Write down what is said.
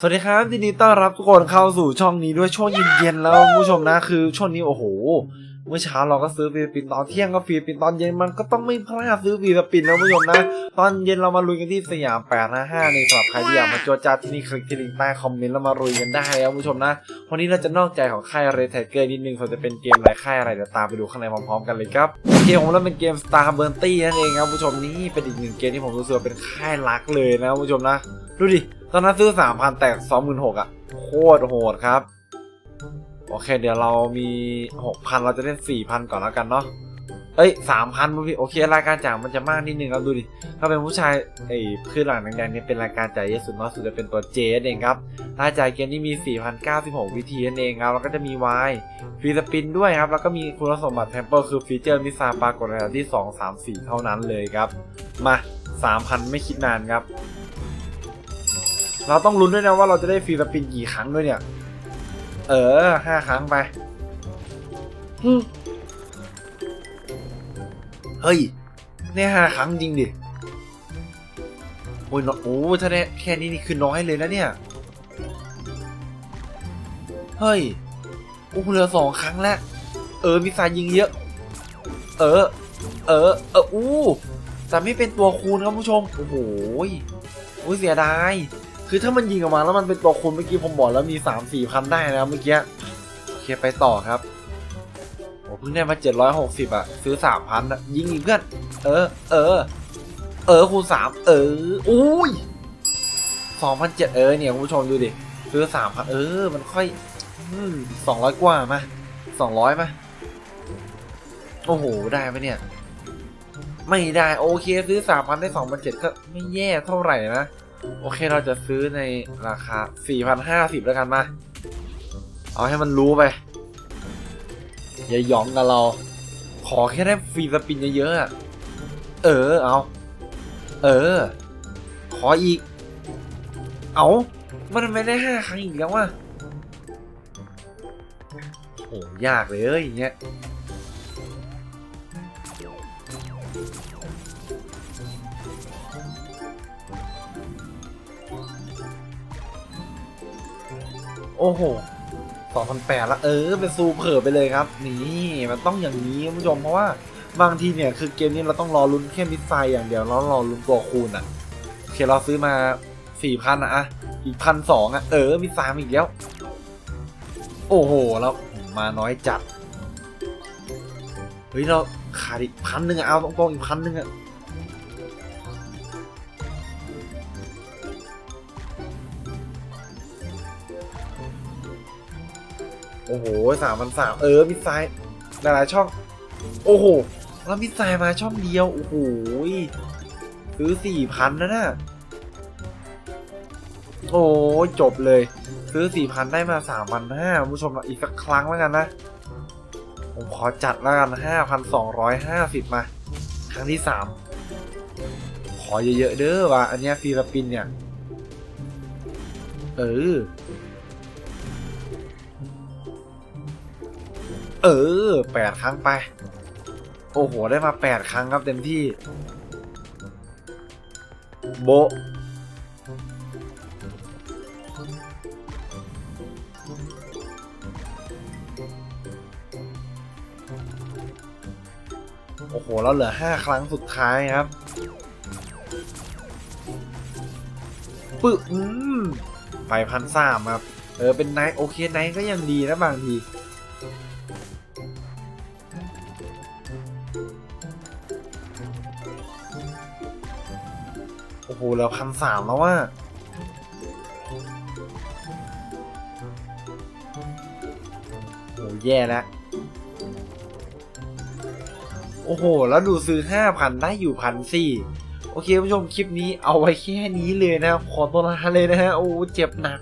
สวัสดีครับยินดีต้อนรับทุกคนเข้าสู่ช่องนี้ด้วยช่วงเย็นๆแล้วคุณผู้ชมนะคือช่วงนี้โอ้โห เมื่อเช้าเราก็ซื้อฟีปินตอนเที่ยงก็ฟีปินตอนเย็นมันก็ต้องไม่พลาดซื้อฟีปินนะคุณผู้ชมนะตอนเย็นเรามาลุยกันที่สยามแปดนะห้าในสำหรับใครที่อยากมาจวดจ้าที่นี่คลิกที่ลิงก์ใต้คอมเมนต์แล้วมาลุยกันได้แล้วคุณผู้ชมนะวันนี้เราจะนอกใจของค่ายเรทเกอร์นิดนึงส่วนจะเป็นเกมอะไรค่ายอะไรเดี๋ยวตามไปดูข้างในพร้อมๆกันเลยครับเกมของเราเป็นเกม Star b u r n t y นั่นเองครับคุณผู้ชมนี่เป็นอีกหนึ่งเกมที่ผมรู้สึกเป็นค่ายรักเลยนะคุณผู้ชมนะดูดิ ตอนนั้นซื้อสามพันแตกสองหมื่นหกอะ โคตรโหดครับ โอเค เดี๋ยวเรามีหกพันเราจะเล่นสี่พันก่อนแล้วกันเนาะเอ้ยสามพันพี่โอเครายการจ่ายมันจะมากนิดนึงครับดูดิถ้าเป็นผู้ชายไอ้พืชหลังแดงๆนี่เป็นรายการจ่ายเยอะสุดเน้อยสุดจะเป็นตัวเจนเองครับรายจ่ายเกมที่มี 4,096 วิธีนั่นเองครับแล้วก็จะมีวายฟรีสปินด้วยครับ แล้วก็มีคุณสมบัติเทมเปอร์คือฟีเจอร์มิซาปรากฏในอันดับที่ 2 3 4 เท่านั้นเลยครับ มา 3,000 ไม่คิดนานครับ เราต้องลุ้นด้วยนะว่าเราจะได้ฟรีสปินกี่ครั้งด้วยเนี่ย เออห้าครั้งไปฮึเฮ้ยเนี่ยห้าครั้งจริงดิโอ้ยน้อยโอ้ถ้าได้แค่นี้นี่คือน้อยเลยนะเนี่ย เฮ้ยโอ้เหลือสองครั้งแล้ว เออมีสายยิงเยอะ เออ เออ เออ อู้แต่ไม่เป็นตัวคูณครับผู้ชม โอ้โหยโอ้ยเสียดาย คือถ้ามันยิงออกมาแล้วมันเป็นตัวคูณเมื่อกี้ผมบอกแล้วมีสามสี่พันได้นะเมื่อกี้โอเคไปต่อครับโอ้เพิ่งได้มาเจ็ดร้อยหกสิบอะซื้อสามพันอะยิงอีกเพื่อน เออ เออ เออคูณสามเอออุ้ยสองพันเจ็ดเออเนี่ยคุณผู้ชมดูดิซื้อสามพันเออ มันค่อยสองร้อยกว่ามาสองร้อยมาโอ้โห ได้ไหมเนี่ย ไม่ได้ โอเค ซื้อสามพันได้สองพันเจ็ดก็ไม่แย่เท่าไหร่นะ โอเคเราจะซื้อในราคาสี่พันห้าสิบแล้วกันมา เอาให้มันรู้ไป อย่าหยองกับเรา ขอแค่ได้ฟรีสปินเยอะๆเออ เอา เออ ขออีก เอามันไม่ได้ห้าครั้งอีกแล้วว่ะโหยากเลยเอ้ยอย่างเงี้ย โอ้โหสองพันแปดละเออ เป็นซูเผอไปเลยครับ นี่มันต้องอย่างนี้คุณผู้ชมเพราะว่าบางทีเนี่ยคือเกมนี้เราต้องรอลุ้นแค่มิสไซอย่างเดียวแล้วรอลุ้นตัวคูณอะโอเคเราซื้อมาสี่พันอะอะอีกพันสองอะเออมีสามอีกแล้ว โอ้โหแล้วมาน้อยจัดเฮ้ยเราขาดอีกพันหนึ่งอะเอาตรงๆอีกพันหนึ่งอะ โอ้โหสามพันสามเออมิสไซล์หลายๆช่อง โอ้โห แล้วมิสไซล์มาช่องเดียว โอ้โหซื้อสี่พันนะน่ะโอ้จบเลย ซื้อสี่พันได้มาสามพันห้าผู้ชมอีกสักครั้งแล้วกันนะ ผมขอจัดแล้วกันห้าพันสองร้อยห้าสิบมา ครั้งที่สามขอเยอะๆเด้อว่ะอันเนี้ยฟิลิปปินเนี่ย เออ เออแปดครั้งไป โอ้โห ได้มาแปดครั้งครับเต็มที่ โบโอ้โห แล้วเหลือห้าครั้งสุดท้ายครับ ปึ๊บอืมไปพันสามครับ เออ เป็นไนท์โอเคไนท์ก็ยังดีนะบางที โอ้โหเหลือพันสามแล้วว่าโอ้แย่แล้ว โอ้โห แล้วดูซื้อห้าพันได้อยู่พันสี่โอเคผู้ชมคลิปนี้เอาไว้แค่นี้เลยนะครับขอตัวลาเลยนะฮะ โอ้เจ็บหนัก